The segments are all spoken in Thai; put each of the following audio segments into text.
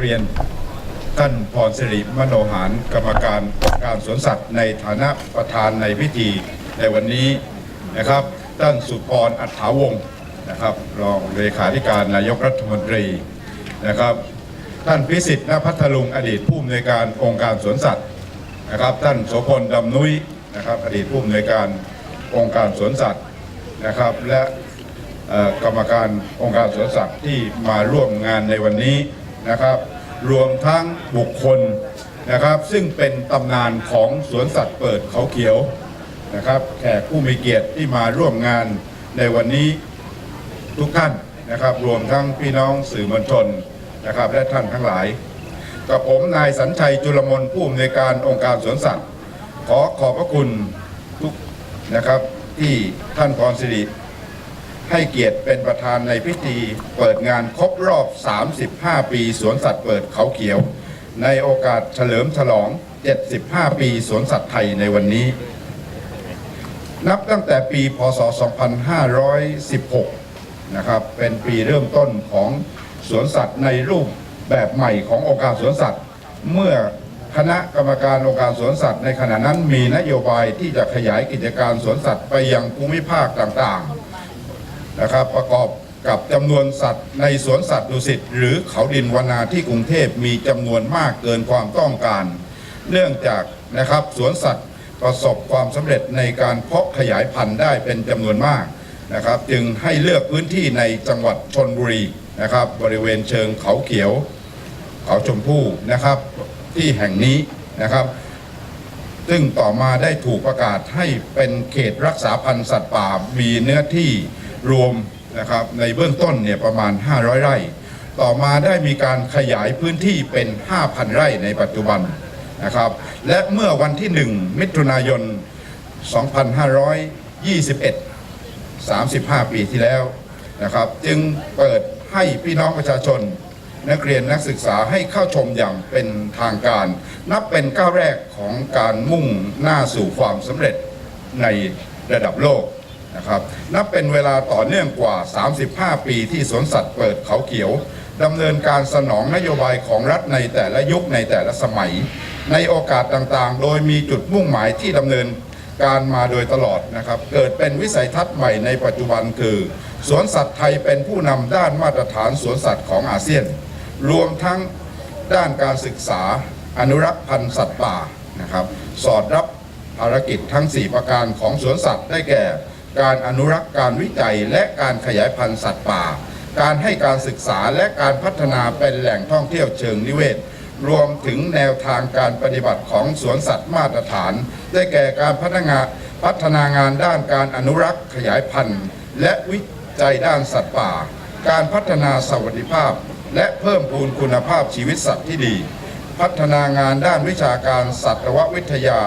เรียนท่านพรสิริมโนหารกรรมการการสวนสัตว์ในฐานะประธานในพิธีในวันนี้นะครับท่านสุพรอัฏฐาวงศ์นะครับรองเลขาธิการนายกรัฐมนตรีนะครับ ท่านพิสิทธิ์ณพัทลุงอดีตผู้อำนวยการองค์การสวนสัตว์นะครับ ท่านโสพลดำนุ้ยนะครับ อดีตผู้อำนวยการองค์การสวนสัตว์นะครับ และกรรมการองค์การสวนสัตว์ที่มาร่วมงานในวันนี้ นะครับ รวมทั้งบุคคลนะครับ ซึ่งเป็นตำนานของสวนสัตว์เปิดเขาเขียวนะครับแขกผู้มีเกียรติที่มาร่วมงานในวันนี้ทุกท่านนะครับ รวมทั้งพี่น้องสื่อมวลชนนะครับ และท่านทั้งหลาย กับผมนายสัญชัยจุลมนผู้อำนวยการองค์การสวนสัตว์ ขอขอบพระคุณทุกนะครับที่ท่านพรสิริ ให้เกียรติเป็นประธานในพิธีเปิดงานครบรอบ 35 ปีสวนสัตว์เปิดเขาเขียว ในโอกาสเฉลิมฉลอง 75 ปีสวนสัตว์ไทยในวันนี้ นับตั้งแต่ปีพศ 2516 นะครับเป็นปีเริ่มต้นของสวนสัตว์ในรูปแบบใหม่ขององค์การสวนสัตว์ เมื่อคณะกรรมการองค์การสวนสัตว์ในขณะนั้นมีนโยบายที่จะขยายกิจการสวนสัตว์ไปยังภูมิภาคต่างๆ นะครับประกอบกับจำนวนสัตว์ในสวนสัตว์ดุสิตหรือเขาดินวนาที่กรุงเทพมีจำนวนมากเกินความต้องการ เนื่องจากนะครับสวนสัตว์ประสบความสำเร็จในการเพาะขยายพันธุ์ได้เป็นจำนวนมากนะครับ จึงให้เลือกพื้นที่ในจังหวัดชนบุรีนะครับ บริเวณเชิงเขาเขียว เขาชมพู่นะครับ ที่แห่งนี้นะครับ ซึ่งต่อมาได้ถูกประกาศให้เป็นเขตรักษาพันธุ์สัตว์ป่ามีเนื้อที่ รวมนะครับในเบื้องต้นเนี่ยประมาณ 500 ไร่ ต่อมาได้มีการขยายพื้นที่เป็น 5,000 ไร่ในปัจจุบันนะครับและเมื่อวันที่ 1 มิถุนายน 2521 35 ปีที่แล้วนะครับ จึงเปิดให้พี่น้องประชาชน นักเรียนนักศึกษาให้เข้าชมอย่างเป็นทางการ นับเป็นก้าวแรกของการมุ่งหน้าสู่ความสำเร็จในระดับโลก นะครับนับเป็นเวลาต่อเนื่องกว่า 35 ปีที่สวนสัตว์เปิดเขาเขียวดำเนินการสนองนโยบายของรัฐในแต่ละยุคในแต่ละสมัย ในโอกาสต่างๆ โดยมีจุดมุ่งหมายที่ดำเนินการมาโดยตลอดนะครับ เกิดเป็นวิสัยทัศน์ใหม่ในปัจจุบันคือ สวนสัตว์ไทยเป็นผู้นำด้านมาตรฐานสวนสัตว์ของอาเซียน รวมทั้งด้านการศึกษาอนุรักษ์พันธุ์สัตว์ป่านะครับ สอดรับภารกิจทั้ง 4 ประการของสวนสัตว์ได้แก่ การอนุรักษ์การวิจัยและการขยายพันธุ์สัตว์ป่า การให้การศึกษาและการพัฒนาเป็นแหล่งท่องเที่ยวเชิงนิเวศ รวมถึงแนวทางการปฏิบัติของสวนสัตว์มาตรฐาน ได้แก่การพัฒนาพัฒนางานด้านการอนุรักษ์ขยายพันธุ์ และวิจัยด้านสัตว์ป่า การพัฒนาสวัสดิภาพ และเพิ่มพูนคุณภาพชีวิตสัตว์ที่ดี พัฒนางานด้านวิชาการสัตววิทยา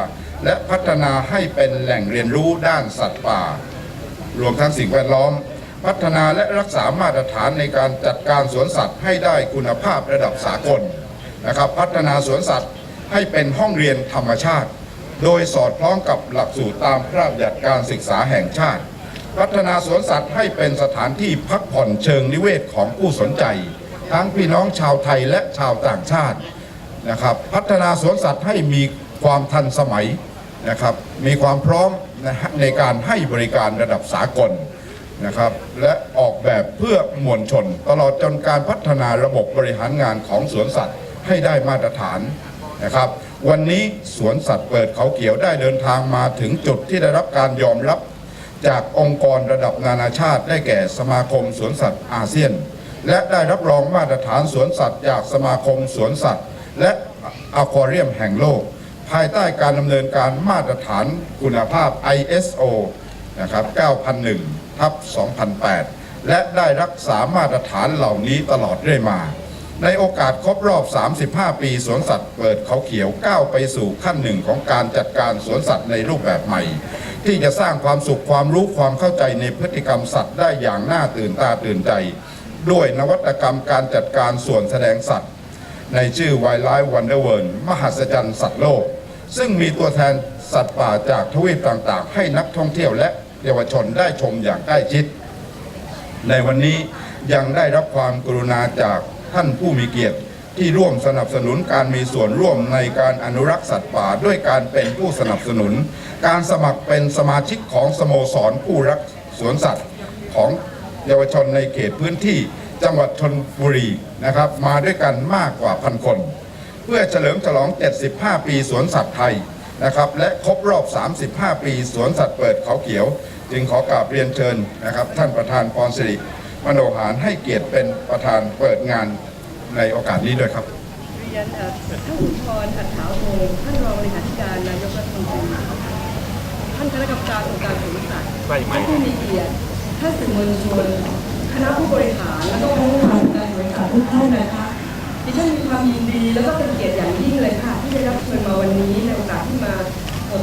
และพัฒนาให้เป็นแหล่งเรียนรู้ด้านสัตว์ป่า รวมทั้งสิ่งแวดล้อม พัฒนาและรักษามาตรฐานในการจัดการสวนสัตว์ให้ได้คุณภาพระดับสากลนะครับ พัฒนาสวนสัตว์ให้เป็นห้องเรียนธรรมชาติ โดยสอดคล้องกับหลักสูตรตามพระราชบัญญัติการศึกษาแห่งชาติ พัฒนาสวนสัตว์ให้เป็นสถานที่พักผ่อนเชิงนิเวศของผู้สนใจ ทั้งพี่น้องชาวไทยและชาวต่างชาตินะครับ พัฒนาสวนสัตว์ให้มีความทันสมัยนะครับ มีความพร้อม นะฮะในการให้บริการระดับสากลนะครับ และออกแบบเพื่อมวลชน ตลอดจนการพัฒนาระบบบริหารงานของสวนสัตว์ให้ได้มาตรฐานนะครับ วันนี้สวนสัตว์เปิดเขาเขียวได้เดินทางมาถึงจุดที่ได้รับการยอมรับ จากองค์กรระดับนานาชาติได้แก่สมาคมสวนสัตว์อาเซียน และได้รับรองมาตรฐานสวนสัตว์จากสมาคมสวนสัตว์ และอควาเรียมแห่งโลก ภายใต้การดำเนินการมาตรฐานคุณภาพ ISO นะครับ9001ทับ2008 และได้รักษามาตรฐานเหล่านี้ตลอดเรื่อยมา ในโอกาสครบรอบ 35 ปีสวนสัตว์เปิดเขาเขียวก้าวไปสู่ขั้นหนึ่งของการจัดการสวนสัตว์ในรูปแบบใหม่ ที่จะสร้างความสุขความรู้ความเข้าใจในพฤติกรรมสัตว์ได้อย่างน่าตื่นตาตื่นใจ ด้วยนวัตกรรมการจัดการส่วนแสดงสัตว์ ในชื่อ Wildlife Wonder World มหัศจรรย์สัตว์โลก ซึ่งมีตัวแทนสัตว์ป่าจากทวีปต่างๆ ให้นักท่องเที่ยวและเยาวชนได้ชมอย่างใกล้ชิด ในวันนี้ยังได้รับความกรุณาจากท่านผู้มีเกียรติที่ร่วมสนับสนุนการมีส่วนร่วมในการอนุรักษ์สัตว์ป่าด้วยการเป็นผู้สนับสนุน การสมัครเป็นสมาชิกของสโมสรผู้รักสวนสัตว์ของเยาวชนในเขตพื้นที่จังหวัดชนบุรีนะครับ มาด้วยกันมากกว่าพันคน เพื่อเฉลิมฉลอง 75 ปีสวนสัตว์ไทยนะครับและครบรอบ 35 ปีสวนสัตว์เปิดเขาเขียว จึงขอกราบเรียนเชิญนะครับ ท่านประธานพรสิริมโนหารให้เกียรติเป็นประธานเปิดงานในโอกาสนี้ด้วยครับเรียนเอ่อท่านอุทธรอัฏฐาวโงท่านรองเลขาธิการนายกรัฐมนตรีท่านคณะกรรมการองค์การสวนสัตว์ท่านผู้มีเกียรติท่านสื่อมวลชนคณะผู้บริหารแล้วก็ผู้ทำการบริหารทุกท่านนะคะ ดิฉันมีความยินดีแล้วก็เป็นเกียรติอย่างยิ่งเลยค่ะ ที่ได้รับเชิญมาวันนี้ในโอกาสที่มา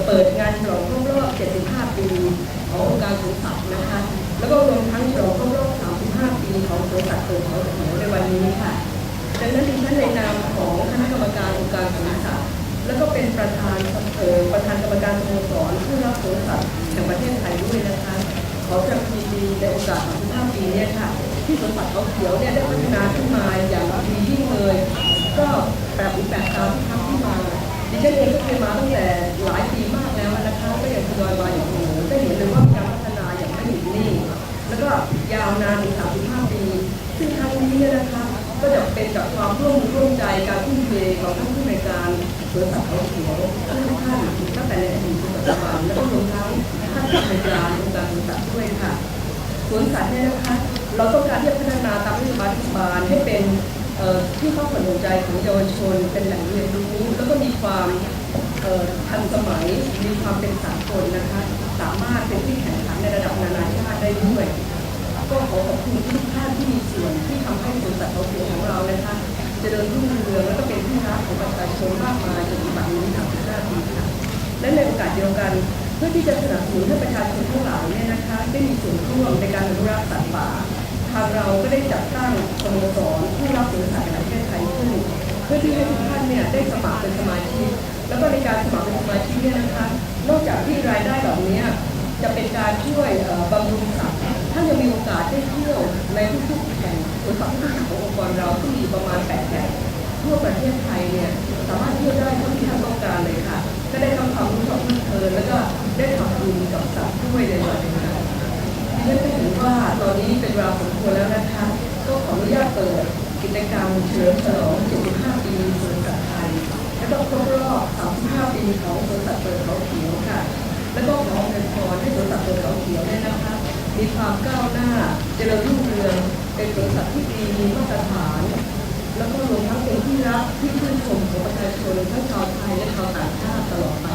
เปิดงานฉลองครบรอบ 75 ปีขององค์การสวนสัตว์นะคะ แล้วก็รวมทั้งฉลองครบรอบ 35 ปีของสวนสัตว์เปิดเขาเขียวในวันนี้ค่ะดังนั้นดิฉันในนามของคณะกรรมการองค์การสวนสัตว์แล้วก็เป็นประธานเอ่อประธานกรรมการสโมสรผู้รับสวนสัตว์แห่งประเทศไทยด้วยนะคะขอแสดงความยินดีในโอกาส 35 ปีเนี้ค่ะ ที่สวนสัตว์เขาเขียวเนี่ยได้พัฒนาขึ้นมาอย่างดียิ่งเลย ก็แปลกหูแปลกตาทุกครั้งที่มา ดิฉันเองก็เคยมาตั้งแต่หลายปีมากแล้วนะคะก็ยังทยอยมาอย่างโอ้โหได้เห็นเลยว่าการพัฒนาอย่างไม่หยุดนิ่งแล้วก็ยาวนานถึง35 ปี ซึ่งครั้งนี้นะคะก็จะเป็นจากความร่วมมือร่วมใจการทุ่มเทของท่านผู้ในการสวนสัตว์เขาเขียวทุกท่านตั้งแต่ในอดีตจนปัจจุบันแล้วก็รวมทั้งท่านผู้ในการองค์การสวนสัตว์ด้วยค่ะสวนสัตว์เนี่ยนะคะ เราต้องการที่จะพัฒนาตามนโยบายรัฐบาลให้เป็น ที่เข้าสนใจของเยาวชนเป็นแหล่งเรียนรู้แล้วก็มีความทันสมัยมีความเป็นสากลนะคะสามารถเป็นที่แข่งขันในระดับนานาชาติได้ด้วย ก็ขอขอบคุณทุกท่านที่มีส่วนที่ทำให้สวนสัตว์เขาเขียวของเรานะคะจะเจริญรุ่งเรืองแล้วก็เป็นที่รักของประชาชนมากมายจนถึงบัดนี้35ปีค่ะและในโอกาสเดียวกันเพื่อที่จะสนับสนุนให้ประชาชนทั้งหลายเนี่ยนะคะได้มีส่วนร่วมในการอนุรักษ์สัตว์ป่า ทางเราก็ได้จัดตั้งสโมสรผู้รับสวนสัตว์แห่งประเทศไทยขึ้นเพื่อที่ให้ทุกท่านเนี่ยได้สมัครเป็นสมาชิก แล้วก็ในการสมัครเป็นสมาชิกเนี่ยนะคะนอกจากที่รายได้เหล่านี้จะเป็นการช่วยบำรุงสัตว์ท่านยังมีโอกาสได้เที่ยวในทุกๆแห่งสวนสัตว์ขององค์กรเราที่มีประมาณ8แห่งทั่วประเทศไทยเนี่ยสามารถเที่ยวได้เท่าที่ท่านต้องการเลยค่ะ ก็ได้ทั้งความรู้ความเพลินแล้วก็ได้ทำบุญกับสัตว์ด้วยในวันนี้ค่ะดิฉันเห็น ว่าตอนนี้เป็นเวลาสมควรแล้วนะคะก็ขออนุญาตเปิดกิจกรรมเฉลิมฉลอง 75 ปีสวนสัตว์ไทย และก็ครบรอบ 35 ปีของสวนสัตว์เปิดเขาเขียวค่ะ แล้วก็ขอเงินพรให้สวนสัตว์เปิดเขาเขียวเนี่ยนะคะ มีความก้าวหน้าเจริญรุ่งเรืองเป็นสวนสัตว์ที่ดีมีมาตรฐาน แล้วก็รวมทั้งเป็นที่รักที่ชื่นชมของประชาชนทั้งชาวไทยและชาวต่างชาติตลอดไป